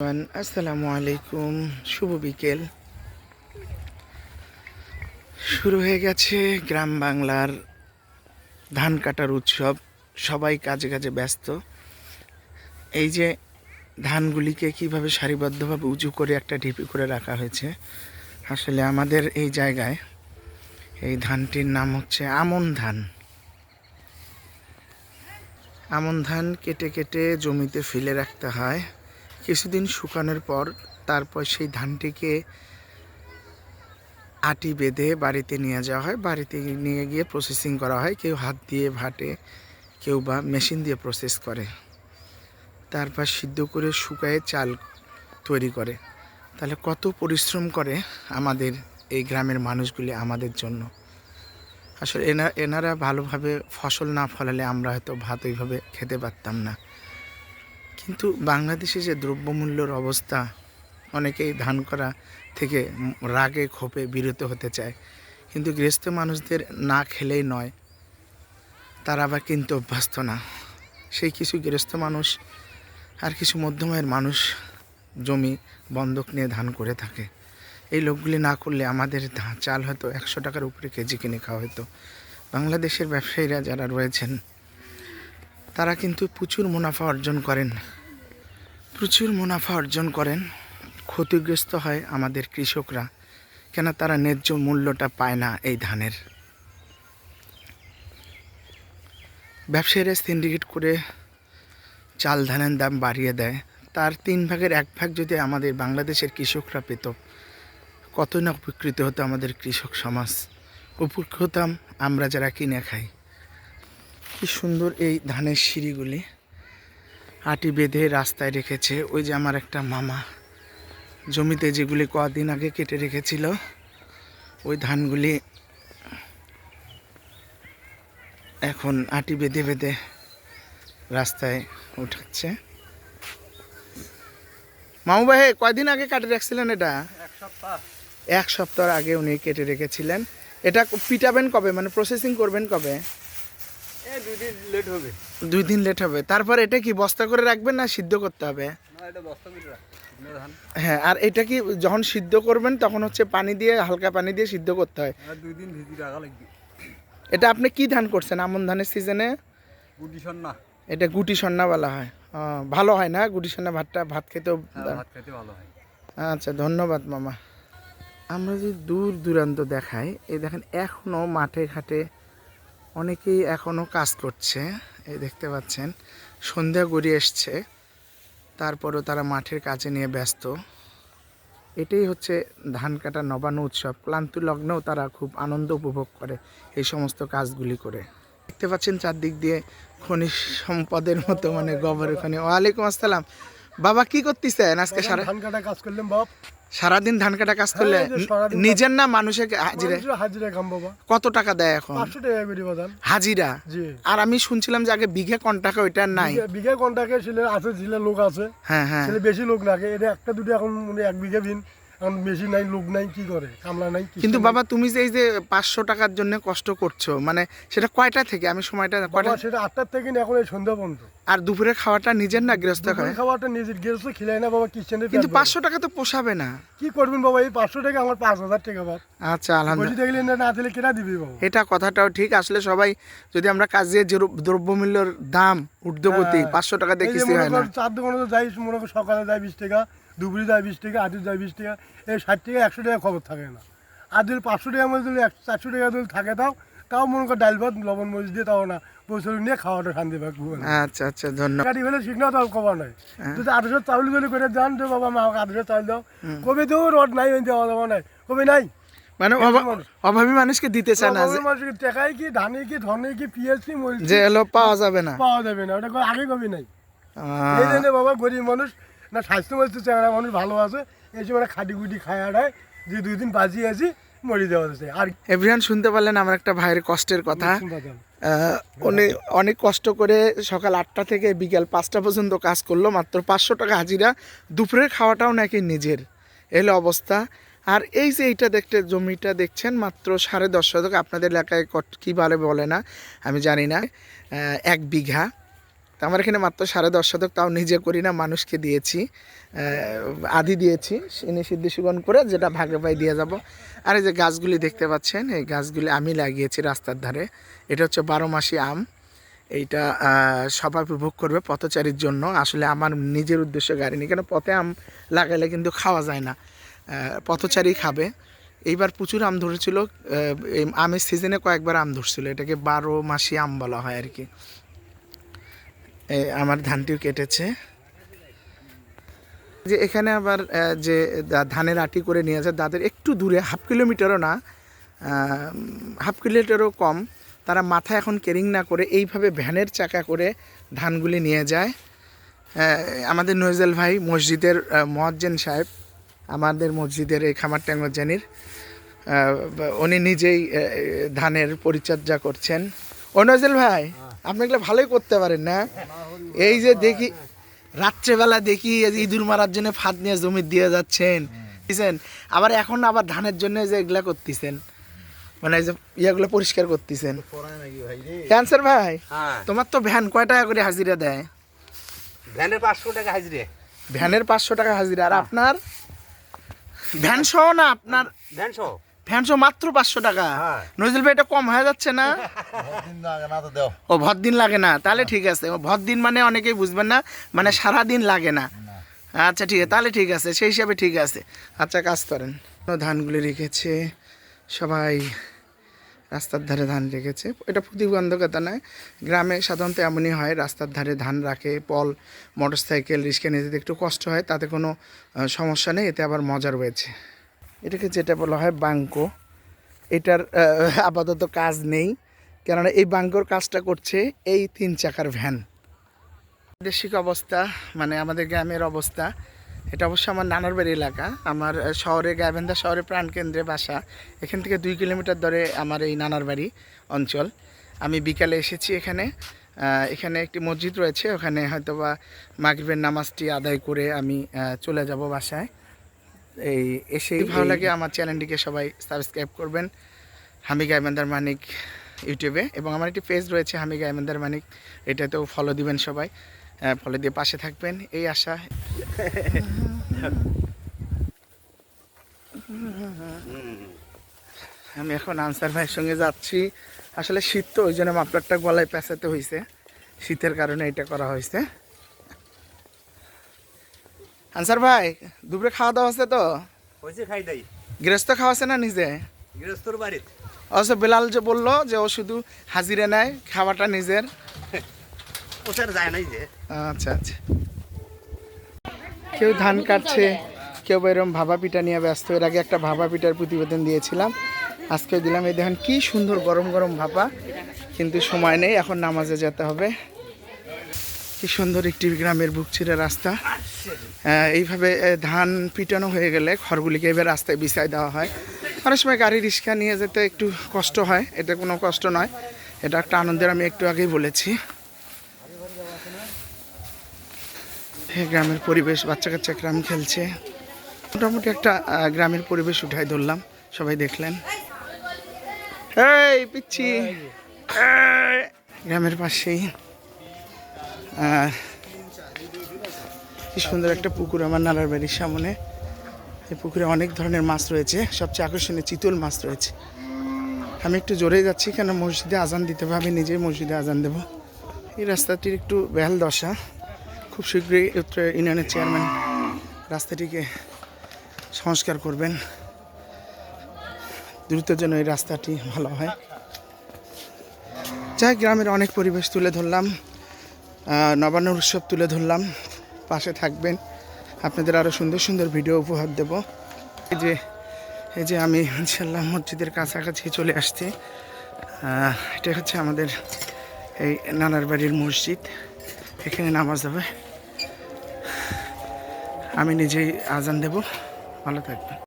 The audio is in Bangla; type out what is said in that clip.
আসসালামু আলাইকুম শুভ বিকেল শুরু হয়ে গেছে গ্রাম বাংলার ধান কাটার উৎসব। সবাই কাজে কাজে ব্যস্ত। এই যে ধানগুলিকে কীভাবে সারিবদ্ধভাবে উঁচু করে একটা ঢিপি করে রাখা হয়েছে, আসলে আমাদের এই জায়গায় এই ধানটির নাম হচ্ছে আমন ধান। আমন ধান কেটে কেটে জমিতে ফেলে রাখতে হয়। কিছুদিন শুকানোর পর তারপর সেই ধানটিকে আটি বেঁধে বাড়িতে নিয়ে যাওয়া হয়। বাড়িতে নিয়ে গিয়ে প্রসেসিং করা হয়। কেউ হাত দিয়ে ভাটে, কেউ বা মেশিন দিয়ে প্রসেস করে। তারপর সিদ্ধ করে শুকায়ে চাল তৈরি করে। তাহলে কত পরিশ্রম করে আমাদের এই গ্রামের মানুষগুলি আমাদের জন্য। আসলে এনা, এনারা ভালোভাবে ফসল না ফলালে আমরা হয়তো ভাত ওইভাবে খেতে পারতাম না। কিন্তু বাংলাদেশে যে দ্রব্যমূল্যর অবস্থা অনেকেই ধান করা থেকে রাগে ক্ষোভে বিরত হতে চায়। কিন্তু গৃহস্থ মানুষদের না খেলেই নয়, তারা আবার কিন্তু অভ্যস্ত না। সেই কিছু গৃহস্থ মানুষ আর কিছু মধ্যমের মানুষ জমি বন্ধক নিয়ে ধান করে থাকে। এই লোকগুলি না করলে আমাদের চাল হয়তো একশো টাকার উপরে কেজি কিনে খাওয়া হতো। বাংলাদেশের ব্যবসায়ীরা যারা রয়েছেন তারা কিন্তু প্রচুর মুনাফা অর্জন করেন। প্রচুর মুনাফা অর্জন করেন, ক্ষতিগ্রস্ত হয় আমাদের কৃষকরা কেন তারা ন্যায্য মূল্যটা পায় না এই ধানের। ব্যবসায়ীরা সিন্ডিকেট করে চাল ধানের দাম বাড়িয়ে দেয়। তার তিন ভাগের এক ভাগ যদি আমাদের বাংলাদেশের কৃষকরা পেত কত না উপকৃত হতো আমাদের কৃষক সমাজ। উপকৃত হতাম আমরা যারা কিনে খাই। কি সুন্দর এই ধানের সিঁড়িগুলি। আটি বেঁধে রাস্তায় রেখেছে। ওই যে আমার একটা মামা। জমিতে যেগুলি কদিন আগে কেটে রেখেছিল ওই ধানগুলি এখন আটি বেঁধে বেঁধে রাস্তায় উঠাচ্ছে। মামু ভাই কয়দিন আগে কাটে রাখছিলেন এটা? এক সপ্তাহ। আগে উনি কেটে রেখেছিলেন। এটা পিটাবেন কবে? মানে প্রসেসিং করবেন কবে? দুই দিন লেট হবে। তারপর এটা কি বস্তা করে রাখবেন না সিদ্ধ করতে হবে? হ্যাঁ আর এটা কি যখন সিদ্ধ করবেন তখন হচ্ছে পানি দিয়ে হালকা পানি দিয়ে সিদ্ধ করতে হয়। দুই দিন রাখা লাগবে। এটা আপনি কি ধান করছেন আমন ধানের সিজনে গুটি সন্না। এটা গুটি সন্না বলা হয়। ভালো হয় না? গুটি সন্না ভাতটা ভাত খেতেও হ্যাঁ, ভাত খেতে ভালো হয়। আচ্ছা ধন্যবাদ মামা। আমরা যদি দূর দূরান্ত দেখাই এই দেখেন এখনও মাঠে ঘাটে অনেকেই এখনও কাজ করছে এই দেখতে পাচ্ছেন। সন্ধ্যা গড়িয়ে এসছে তারপরও তারা মাঠের কাজে নিয়ে ব্যস্ত। এটাই হচ্ছে ধান কাটা নবান্ন উৎসব। ক্লান্তি লগ্নেও তারা খুব আনন্দ উপভোগ করে এই সমস্ত কাজগুলি করে। দেখতে পাচ্ছেন চারদিক দিয়ে খনিজ সম্পদের মতো মানে গোবর খনি। ওয়ালাইকুম আসসালাম। বাবা কি করতেছেন? আজকে সারা ধান কাটা কাজ করলাম বাপ। সারাদিন ধান কাটা কাজ করলে হ্যাঁ, সারাদিন নিজের না মানুষের হাজিরা বাবা। কত টাকা দেয় এখন? পাঁচশো টাকা করি বাদান হাজিরা? আর আমি শুনছিলাম যে আগে বিঘে কন্টাকে ওইটা নাই। বিঘে কন্টাকে ছেলে আছে ছেলে লোক আছে। হ্যাঁ হ্যাঁ। ছেলে বেশি লোক লাগে এটা একটা দুটো এখন মানে এক বিঘে বিন। এখন বেশি নাই লোক নাই কি করে? কামলা নাই কিন্তু বাবা তুমি যে এই যে পাঁচশো টাকার জন্য কষ্ট করছ মানে সেটা কয়টা থেকে? আমি সময়টা কয়টা সেটা আটটার থেকে এখন এই সন্ধ্যা পর্যন্ত। আর দুপুরে খাওয়াটা নিজের না গৃহস্থ খায় খাবারটা নিজের গেছো খিলাই না বাবা কিচেনের কিন্তু পাঁচশো টাকা তো পোষাবে না। কি করবেন বাবা এই পাঁচশো টাকা আমার পাঁচ হাজার টাকা বাপ। আচ্ছা আলহামদুলিল্লাহ। দেখলে না না দিলে কেনা দিবি বাবা। এটা কথাটাও ঠিক আসলে সবাই যদি আমরা কাজে যে দ্রব্যমূল্যর দাম ঊর্ধ্বগতি হ্যাঁ। পাঁচশো টাকা হয় না। চার দোকানে যাই মনে সকালে যায় বিশ টাকা দুপুরে যায় বিশ টাকা আদির যায় বিশ টাকা এই ষাট টাকা একশো টাকা খবর থাকে না। আর পাঁচশো টাকা মধ্যে যদি একশো চারশো টাকা যদি থাকে তাও তাও মনে কর ডাল ভাত লবণ মরিচ দিয়ে তাও না বছর নিয়ে খাওয়াটা শান্তি পাবো আচ্ছা আচ্ছা ধন্যবাদ। গাড়ি হলে শিখনা তো খবর নাই। যদি আঠারোশো চাউল যদি করে যান তো বাবা মা আমাকে আঠারোশো চাউল দাও। কবে তো রড নাই দেওয়া দেওয়া নাই কবে নাই? মানে অভাবী মানুষকে দিতে চায় না মানুষকে কি ধানে কি ধনে কি পিঁয়াজ কি মরিচ যে এলো পাওয়া যাবে না। পাওয়া যাবে না ওটা আগে কবি নাই। এই বাবা গরিব মানুষ না স্বাস্থ্য বলতে চেহারা মানুষ ভালো আছে এই সময় খাটি গুটি খায় আড়ায় যে দুই দিন বাজিয়ে আছি মরি দেওয়া যাচ্ছে আর এভরিয়ান শুনতে পারলেন আমার একটা ভাইয়ের কষ্টের কথা। উনি অনেক কষ্ট করে সকাল আটটা থেকে বিকাল পাঁচটা পর্যন্ত কাজ করল মাত্র পাঁচশো টাকা হাজিরা। দুপুরের খাওয়াটাও নাকি নিজের। এলো অবস্থা। আর এই যে এইটা দেখতে জমিটা দেখছেন মাত্র সাড়ে দশ শতক। আপনাদের এলাকায় কী বলে বলে না আমি জানি না। এক বিঘা। তা আমার এখানে মাত্র সাড়ে দশ শতক, তাও নিজে করি না, মানুষকে দিয়েছি আদি দিয়েছি ইনি সিদ্ধিসুগন করে, যেটা ভাগে পাই দিয়ে যাব। আর এই যে গাছগুলি দেখতে পাচ্ছেন, এই গাছগুলি আমি লাগিয়েছি রাস্তার ধারে। এটা হচ্ছে বারো মাসি আম। এইটা সবাই উপভোগ করবে পথচারীর জন্য। আসলে আমার নিজের উদ্দেশ্য গাড়ি কেন পথে আম লাগাইলে কিন্তু খাওয়া যায় না। পথচারী খাবে। এইবার প্রচুর আম ধরেছিল এই আমের সিজনে কয়েকবার আম ধরছিল, এটাকে বারো মাসি আম বলা হয় আর কি। আমার ধানটিও কেটেছে। যে এখানে আবার যে ধানের আটি করে নিয়ে যায় তাদের একটু দূরে, হাফ কিলোমিটারও না হাফ কিলোমিটারও কম, তারা মাথায় এখন কেরিং না করে এইভাবে ভ্যানের চাকা করে ধানগুলি নিয়ে যায়। আমাদের নজরুল ভাই মসজিদের মহাজ্জেন সাহেব, আমাদের মসজিদের এই খামার ট্যাঙ্গজানির উনি নিজেই ধানের পরিচর্যা করছেন। ও নজরুল ভাই আপনি এগুলো ভালোই করতে পারেন না। এই যে দেখি রাত্রেবেলা দেখি ইঁদুর মারার জন্য ফাঁদ নিয়ে জমি দিয়ে যাচ্ছেন। বুঝছেন? আবার এখন আবার ধানের জন্য যে এগুলা করতেছেন মানে এই যে ইয়েগুলো পরিষ্কার করতেছেন। ক্যান্সার ভাই হ্যাঁ। তোমার তো ভ্যান কয় টাকা করে হাজিরা দেয়? ভ্যানের পাঁচশো টাকা হাজিরে। ভ্যানের পাঁচশো টাকা হাজিরা। আর আপনার? ভ্যান সহ না আপনার? ভ্যান সহ। মাত্র পাঁচশো টাকা। হ্যাঁ। নজরুল ভাই এটা কম হয়ে যাচ্ছে না? ও ভর দিন লাগে না? তাহলে ঠিক আছে। ভর দিন মানে অনেকেই বুঝবেন না মানে সারা দিন লাগে না। আচ্ছা ঠিক আছে তাহলে ঠিক আছে সেই হিসাবে ঠিক আছে। আচ্ছা কাজ করেন। ধানগুলি রেখেছে। সবাই রাস্তার ধারে ধান রেখেছে। এটা প্রতিবন্ধকতা নয়। গ্রামে সাধারণত এমনই হয় রাস্তার ধারে ধান রাখে পল মোটর সাইকেল রিক্সা নিয়ে যেতে একটু কষ্ট হয় তাতে কোনো সমস্যা নেই এতে আবার মজা রয়েছে। এটাকে যেটা বলা হয় বাঙ্কো, এটার আপাতত কাজ নেই। কেননা এই বাঙ্কোর কাজটা করছে এই তিন চাকার ভ্যান। বৈদেশিক অবস্থা মানে আমাদের গ্রামের অবস্থা, এটা অবশ্য আমার নানার বাড়ি এলাকা। আমার শহরে, গাইবান্ধা শহরে প্রাণকেন্দ্রে বাসা। এখান থেকে দুই কিলোমিটার দূরে আমার এই নানার বাড়ি অঞ্চল। আমি বিকালে এসেছি এখানে। এখানে একটি মসজিদ রয়েছে। ওখানে হয়তোবা মাগরিবের নামাজটি আদায় করে আমি চলে যাব বাসায়। এই এসেই ভালো লাগে আমার চ্যানেলটিকে সবাই সাবস্ক্রাইব করবেন। হামি গাইবান্দার মানিক ইউটিউবে এবং আমার একটি পেজ রয়েছে হামি গাইবান্দার মানিক। এটাতেও ফলো দিবেন সবাই। ফলো দিয়ে পাশে থাকবেন। এই আশা। আমি এখন আনসার ভাইয়ের সঙ্গে যাচ্ছি। আসলে শীত তো ওই জন্য মাপলারটা গলায় পেঁচাতে হয়েছে শীতের কারণে এটা করা হয়েছে আনসার ভাই দুপুরে খাওয়া দাওয়া আছে তো? হয়েছে খাই দেই। গৃহস্থ খাওয়াছে না নিজে? গৃহস্থর বাড়ি অবশ্য বেলাল যে বলল যে ও শুধু হাজিরে নেয় খাওয়াটা নিজের। ওসার যায় নাই যে। আচ্ছা আচ্ছা। কেউ ধান কাটছে কেউ এরকম ভাবা পিঠা নিয়ে ব্যস্ত। এর আগে একটা ভাবা পিঠার প্রতিবেদন দিয়েছিলাম। আজকে দিলাম। এই দেখেন কি সুন্দর গরম গরম ভাপা। কিন্তু সময় নেই এখন নামাজে যেতে হবে। কি সুন্দর একটি গ্রামের বুক ছিঁড়ে রাস্তা। এইভাবে ধান পিটানো হয়ে গেলে খড়গুলিকে এবার রাস্তায় বিছাই দেওয়া হয়। অনেক সময় গাড়ি রিক্সা নিয়ে যেতে একটু কষ্ট হয়, এটা কোনো কষ্ট নয়। এটা একটা আনন্দের, আমি একটু আগেই বলেছি। গ্রামের পরিবেশ বাচ্চা কাচ্চা গ্রাম খেলছে। মোটামুটি একটা গ্রামের পরিবেশ উঠাই ধরলাম, সবাই দেখলেন। এই, পিচ্ছি। গ্রামের পাশেই। কি সুন্দর একটা পুকুর আমার নালার বাড়ির সামনে। এই পুকুরে অনেক ধরনের মাছ রয়েছে, সবচেয়ে আকর্ষণীয় চিতল মাছ রয়েছে। আমি একটু জোরে যাচ্ছি কেন মসজিদে আজান দিতে হবে? আমি নিজেই মসজিদে আজান দেব। এই রাস্তাটির একটু বেহাল দশা। খুব শীঘ্রই উত্তর ইউনিয়নের চেয়ারম্যান রাস্তাটিকে সংস্কার করবেন। দ্রুত যেন এই রাস্তাটি ভালো হয়। যাই গ্রামের অনেক পরিবেশ তুলে ধরলাম। নবান্ন উৎসব তুলে ধরলাম। পাশে থাকবেন। আপনাদের আরও সুন্দর সুন্দর ভিডিও উপহার দেব। এই যে এই যে আমি ইনশাল্লাহ মসজিদের কাছাকাছি চলে আসছি। এটা হচ্ছে আমাদের এই নানার বাড়ির মসজিদ। এখানে নামাজ হবে। আমি নিজেই আজান দেব। ভালো থাকবেন।